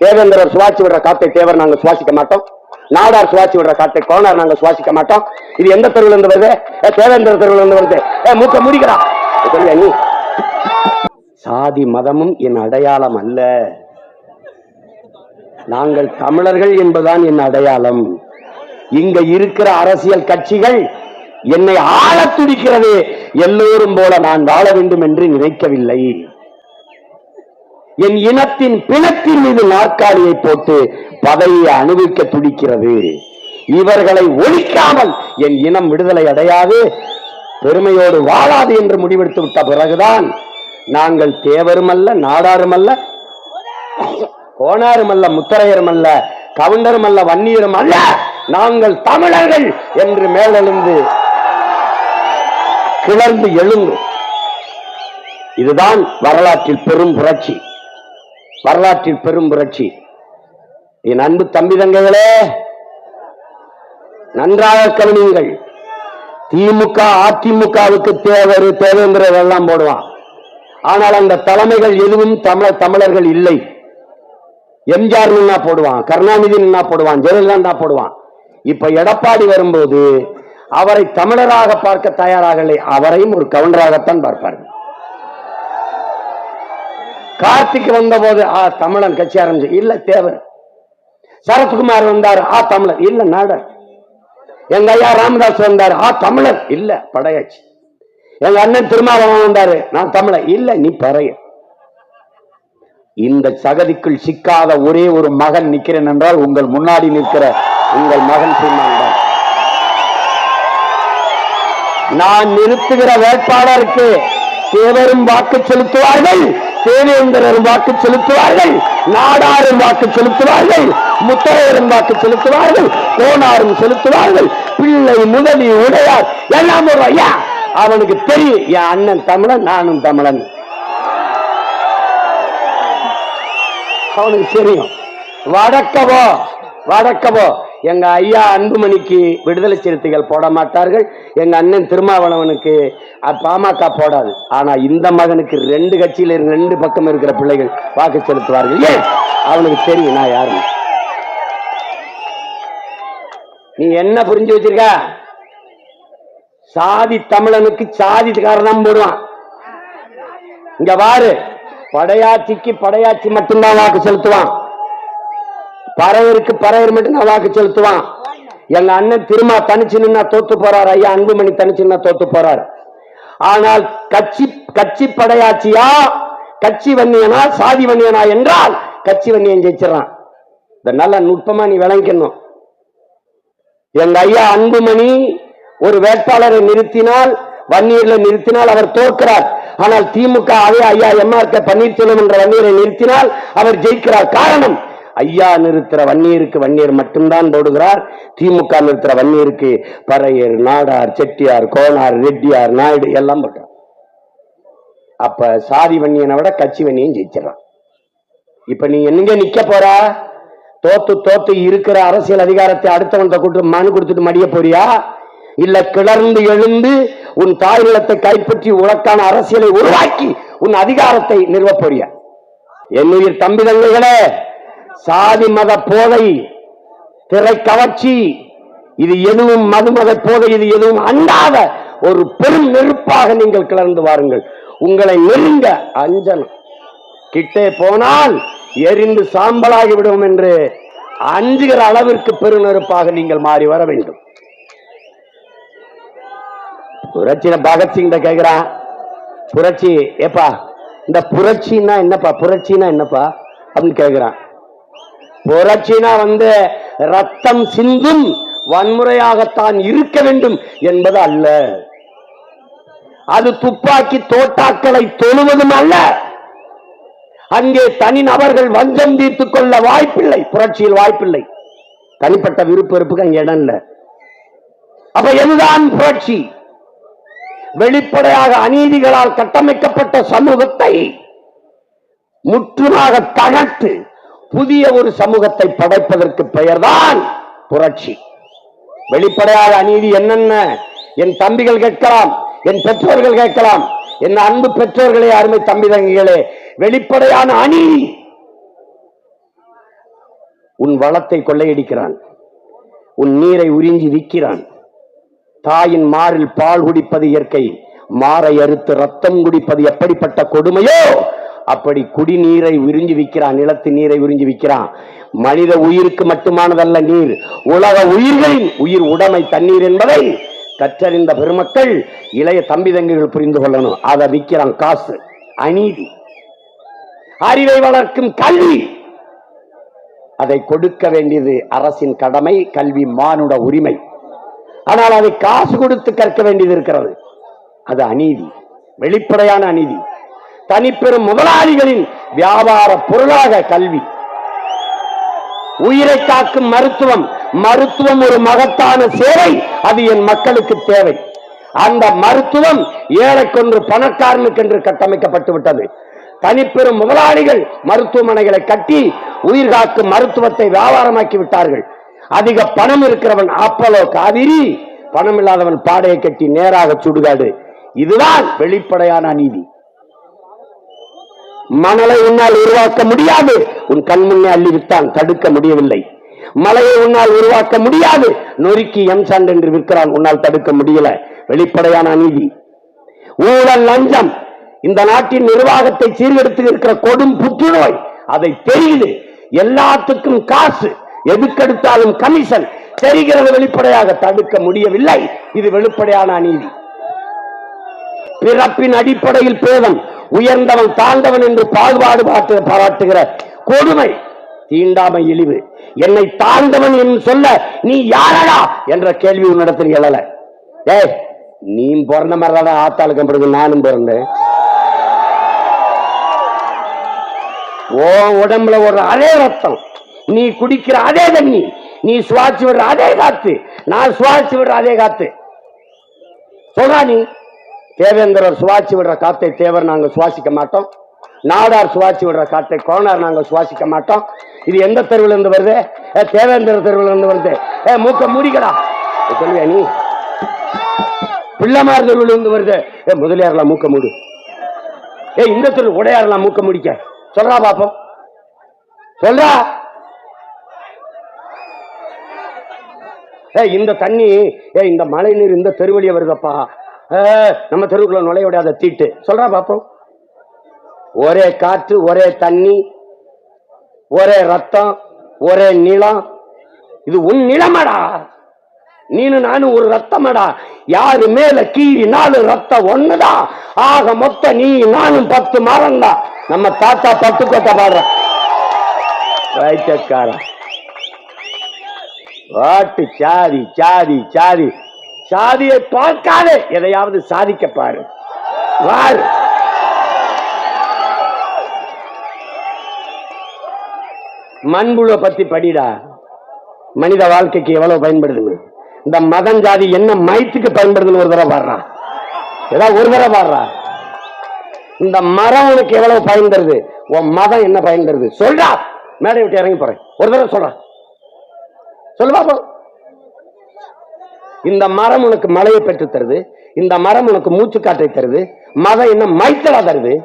தேவேந்திரர் சுவாசி விடுற காத்தை தேவர் நாங்க சுவாசிக்க மாட்டோம். நாடார் சுவாசி விடுற காற்றை கோனார் நாங்க சுவாசிக்க மாட்டோம். இது எந்த தெருவில் இருந்து வருது தேவேந்திர தெருவில் இருந்து வருது மூக்க முடிக்கிறா. நீ. சாதி மதமும் என் அடையாளம் அல்ல. நாங்கள் தமிழர்கள் என்பதுதான் என் அடையாளம். இங்க இருக்கிற அரசியல் கட்சிகள் என்னை ஆள துடிக்கிறது. எல்லோரும் போல நான் வாழ வேண்டும் என்று நினைக்கவில்லை. என் இனத்தின் பிணத்தின் மீது நாற்காலியை போட்டு பதவியை அனுபவிக்க துடிக்கிறது. இவர்களை ஒழிக்காமல் என் இனம் விடுதலை அடையாது. பெருமையோடு வாழாது என்று முடிவெடுத்து விட்ட பிறகுதான் நாங்கள் தேவரும் அல்ல நாடாரும் அல்ல கோனாரும் அல்ல முத்தரையரும் அல்ல கவுண்டரும் அல்ல வன்னியரும் அல்ல நாங்கள் தமிழர்கள் என்று மேலெழுந்து கிளர்ந்து எழுந்து இதுதான் வரலாற்றில் பெரும் புரட்சி. வரலாற்றில் பெரும் புரட்சி. என் அன்பு தம்பி தங்கைகளே நன்றாக கவனியுங்கள். திமுக அதிமுகவுக்கு தேவர் தேவேந்திரர் எல்லாம் போடுவான். ஆனால் அந்த தலைமைகள் எதுவும் தமிழர் தமிழர்கள் இல்லை. எம்ஜிஆர் நின்னா போடுவான் கருணாநிதி நின்னா போடுவான் ஜெயலலிதா போடுவான். இப்ப எடப்பாடி வரும்போது அவரை தமிழராக பார்க்க தயாராகலை அவரையும் ஒரு கவுண்டராகத்தான் பார்ப்பார்கள். கார்த்திக் வந்த போது ஆ தமிழன் கட்சி ஆரம்பிச்சு. இல்ல தேவர். சரத்குமார் வந்தார். ஆ தமிழர். இல்ல நாடர். எங்க ஐயா ராமதாஸ் வந்தார். ஆ தமிழர். இல்ல படையாச்சி எங்க அண்ணன் திருமாவளவன் வந்தாரு. நான் தமிழர். இல்ல நீ பறைய இந்த சகதிக்குள் சிக்காத ஒரே ஒரு மகன் நிக்கிறேன் என்றால் உங்கள் முன்னாடி நிற்கிற உங்கள் மகன் சீமான் நான் நிறுத்துகிற வேட்பாளருக்கு தேவரும் வாக்கு செலுத்துவார்கள். தேவேந்திரரும் வாக்கு செலுத்துவார்கள் நாடாரும் வாக்கு செலுத்துவார்கள் முத்தரையரும் வாக்கு செலுத்துவார்கள் கோனாரும் செலுத்துவார்கள். பிள்ளை முதலி உடையார். எல்லாம் ஒரு ஐயா. அவனுக்கு தெரியும் என் அண்ணன் தமிழன் நானும் தமிழன். அவனுக்கு தெரியும். வடக்கவோ வடக்கவோ எங்க ஐயா அன்புமணிக்கு விடுதலை சிறுத்தைகள் போட மாட்டார்கள். எங்க அண்ணன் திருமாவளவனுக்கு பாமக போடாது. ஆனா இந்த மகனுக்கு ரெண்டு கட்சியில இருந்து ரெண்டு பக்கம் இருக்கிற பிள்ளைகள் வாக்கு செலுத்துவார்கள். ஏன்? அவனுக்கு தெரியும் நான் யாருன்னு. நீ என்ன புரிஞ்சு வச்சிருக்க? சாதி தமிழனுக்கு சாதிக்காரன் போடுவான். இங்க வாரு படையாட்சிக்கு படையாட்சி மட்டும்தான் வாக்கு செலுத்துவான். பறையருக்கு பறையர் மட்டும் வாக்கு செலுத்துவான். எங்க அண்ணன் திருமா தனிச்சு நின்னா தோத்து போறார் ஐயா அன்புமணி தனிச்சு நின்னா தோத்து போறார். ஆனால் கட்சி கட்சி படையாட்சியா கட்சி வன்னியனா சாதி வன்னியனா என்றால் கட்சி வன்னியன் ஜெயிச்சிடறான். இத நல்ல நுட்பமா நீ விளங்கிக்கணும் எங்க ஐயா அன்புமணி ஒரு வேட்பாளரை நிறுத்தினால் வன்னியர்ல நிறுத்தினால் அவர் தோற்கிறார். ஆனால் திமுக அதே ஐயா எம்ஆர் கே பன்னீர்செல்வம் என்ற வன்னியரை நிறுத்தினால் அவர் ஜெயிக்கிறார். காரணம் ஐயா நிறுத்துற வன்னியருக்கு வன்னியர் மட்டும்தான் போடுகிறார். திமுக நிறுத்துற வன்னியருக்கு பறையர் நாடார் செட்டியார் கோனார் ரெட்டியார் நாயுடு எல்லாம் போட்டார். அப்ப சாதி வன்னியனை விட கட்சி வன்னியும் ஜெயிச்சிடறான். இப்ப நீ என்னங்க நிக்க போறா? தோத்து தோத்து இருக்கிற அரசியல் அதிகாரத்தை அடுத்தவன் கூட்டு மனு கொடுத்துட்டு மடிய போறியா? இல்ல கிளர்ந்து எழுந்து உன் தாய் நிலத்தை கைப்பற்றி உனக்கான அரசியலை உருவாக்கி உன் அதிகாரத்தை நிறுவ போறியா? என்னுயிர் தம்பி தங்கைகளே சாதி மத போதை திரை கவர்ச்சி இது எதுவும் மதுமத போதை இது எதுவும் அண்டாத ஒரு பெரும் நெருப்பாக நீங்கள் கிளர்ந்து வாருங்கள். உங்களை நெருங்க அஞ்சனம் கிட்டே போனால் எரிந்து சாம்பலாகி விடும் என்று அஞ்சுகிற அளவிற்கு பெருநெருப்பாக நீங்கள் மாறி வர வேண்டும். புரட்சியில பகத்சிங் கேக்குறான் புரட்சி ஏப்பா இந்த புரட்சின்னா என்னப்பா புரட்சின்னா என்னப்பா? அப்படின்னு கேட்கிறான் புரட்சினா வந்து ரத்தம் சிந்தும் வன்முறையாகத்தான் இருக்க வேண்டும் என்பது அல்ல. அது துப்பாக்கி தோட்டாக்களை தொழுவதும் அல்ல. அங்கே தனி நபர்கள் வஞ்சம் தீர்த்து கொள்ள வாய்ப்பில்லை. புரட்சியில் வாய்ப்பில்லை. தனிப்பட்ட விருப்ப வெறுப்புக்கு அங்கே இடம் இல்லை. அப்ப எதுதான் புரட்சி? வெளிப்படையாக அநீதிகளால் கட்டமைக்கப்பட்ட சமூகத்தை முற்றுமாக தகர்த்து புதிய ஒரு சமூகத்தை படைப்பதற்கு பெயர்தான் புரட்சி. வெளிப்படையாத அநீதி என்னென்ன? என் தம்பிகள் கேட்கலாம் என் பெற்றோர்கள் கேட்கலாம் என் அன்பு பெற்றோர்களே அருமை தம்பி தங்கிகளே வெளிப்படையான அநீதி. உன் வளத்தை கொள்ளையடிக்கிறான் உன் நீரை உறிஞ்சி விற்கிறான் தாயின் மாறில் பால் குடிப்பது இயற்கை மாறை அறுத்து ரத்தம் குடிப்பது எப்படிப்பட்ட கொடுமையோ அப்படி குடிநீரை உறிஞ்சி விற்கிறான் நிலத்து நீரை உறிஞ்சி விற்கிறான். மனித உயிருக்கு மட்டுமானதல்ல நீர். உலக உயிர்களின் உயிர் உடைமை தண்ணீர் என்பதை கற்றறிந்த பெருமக்கள் இளைய தம்பி தங்கிகள் புரிந்து கொள்ளணும். அதை விற்கிறான் காசு அநீதி. அறிவை வளர்க்கும் கல்வி. அதை கொடுக்க வேண்டியது அரசின் கடமை கல்வி மானுட உரிமை. ஆனால் அதை காசு கொடுத்து கற்க வேண்டியது இருக்கிறது. அது அநீதி வெளிப்படையான அநீதி. தனிப்பெரும் முதலாளிகளின் வியாபார பொருளாக கல்வி. உயிரை காக்கும் மருத்துவம் மருத்துவம் ஒரு மகத்தான சேவை அது என் மக்களுக்கு தேவை. அந்த மருத்துவம் ஏழைக்கொன்று பணக்காரனுக்கு என்று கட்டமைக்கப்பட்டு விட்டது. தனிப்பெரும் முதலாளிகள் மருத்துவமனைகளை கட்டி உயிர் காக்கும் மருத்துவத்தை வியாபாரமாக்கி விட்டார்கள். அதிக பணம் இருக்கிறவன் அப்பலோ காவிரி பணம் இல்லாதவன் பாடையை கட்டி நேராக சுடுகாடு. இதுதான் வெளிப்படையான அநீதி மணலை உன்னால் உருவாக்க முடியாது. உன் கண் முன்னே அள்ளி விட்டான் தடுக்க முடியவில்லை. மலையை உன்னால் உருவாக்க முடியாது. நொறுக்கி எம்சாண்ட் என்று விற்கிறான் உன்னால் தடுக்க முடியல. வெளிப்படையான அநீதி ஊழல் லஞ்சம். இந்த நாட்டின் நிர்வாகத்தை சீர்கெடுத்து இருக்கிற கொடும் புற்றுநோய். அதை தெரியுது. எல்லாத்துக்கும் காசு. எதுக்கெடுத்தாலும் கமிஷன். தெரிகிறது வெளிப்படையாக தடுக்க முடியவில்லை. இது வெளிப்படையான அநீதி பிறப்பின் அடிப்படையில் பேதம். உயர்ந்தவன் தாழ்ந்தவன் என்று பாகுபாடு பாட்டு பாராட்டுகிற கொடுமை தீண்டாமை இழிவு. என்னை தாழ்ந்தவன் என்று சொல்ல நீ யாரடா என்ற கேள்வி உன்னிடத்தில் எழல. ஏய் நீ பிறந்த மாதிரிதான் ஆத்தாளுக்கு பிறகு நானும் பிறந்தேன். ஓ உடம்புல ஒரு அதே ரத்தம் நீ குடிக்கிற அதே தண்ணி நீ சுவாச்சி விடுற அதே காத்து நான் சுவாச்சி விடுற அதே காத்து. சொல்றா நீ. தேவேந்திரர் சுவாசி விடுற காத்தை தேவர் நாங்க சுவாசிக்க மாட்டோம். நாடார் சுவாசி விடுற காத்தை கோனார் நாங்க சுவாசிக்க மாட்டோம். இது எந்த தெருவுல இருந்து வருது? ஏ, தேவேந்திர தெருவில் இருந்து வருது. ஏ மூக்க மூடிக்கடா. சொல்லுவியா நீ. பிள்ளைமார் தெருவில் இருந்து வருது. ஏ முதலியார்லாம் மூக்க மூடு. ஏ இந்த தெரு உடையாரெல்லாம் மூக்க முடிக்க. சொல்றா பாப்போம். சொல்றா. ஏ இந்த தண்ணி ஏ இந்த மழை நீர் இந்த தெருவழியை வருதப்பா. நம்ம தெருவுக்குள்ள நுழைய விடாத தீட்டு. சொல்றா பாப்போம் ஒரே காற்று ஒரே தண்ணி ஒரே ரத்தம் ஒரே நிலம். இது உன் நிலமடா. நீனு நானும் ஒரு ரத்தமடா. யாரு மேல கீழி நாலு ரத்தம் ஒண்ணுடா ஆக மொத்த நீ நானும் பத்து மரம்டா. நம்ம தாத்தா பத்து கொட்டை பாடுற. வைத்தியக்காரன் வாட்டு சாதி சாதி சாதி. சாதியை பார்க்காதே. எதையாவது சாதிக்க பாரு. வாரு. மண்புழு பத்தி படிடா. மனித வாழ்க்கைக்கு எவ்வளவு பயன்படுதுன்னு. இந்த மதம் ஜாதி என்ன மயத்துக்கு பயன்படுதுன்னு ஒரு தடவை பாடுறான் ஏதாவது ஒரு தடவை பாடுறான் இந்த மரம் உனக்கு எவ்வளவு பயன் தருது உன் மதம் என்ன பயன் தருது சொல்றா. மேடை விட்டு இறங்கி போறேன். ஒரு தடவை சொல்றா. சொல்லுவா போ இந்த மரம் உனக்கு மழையை பெற்று தருது. இந்த மரம் உனக்கு மூச்சு காற்றை தருது. மதம் என்ன மைத்தலா தருது.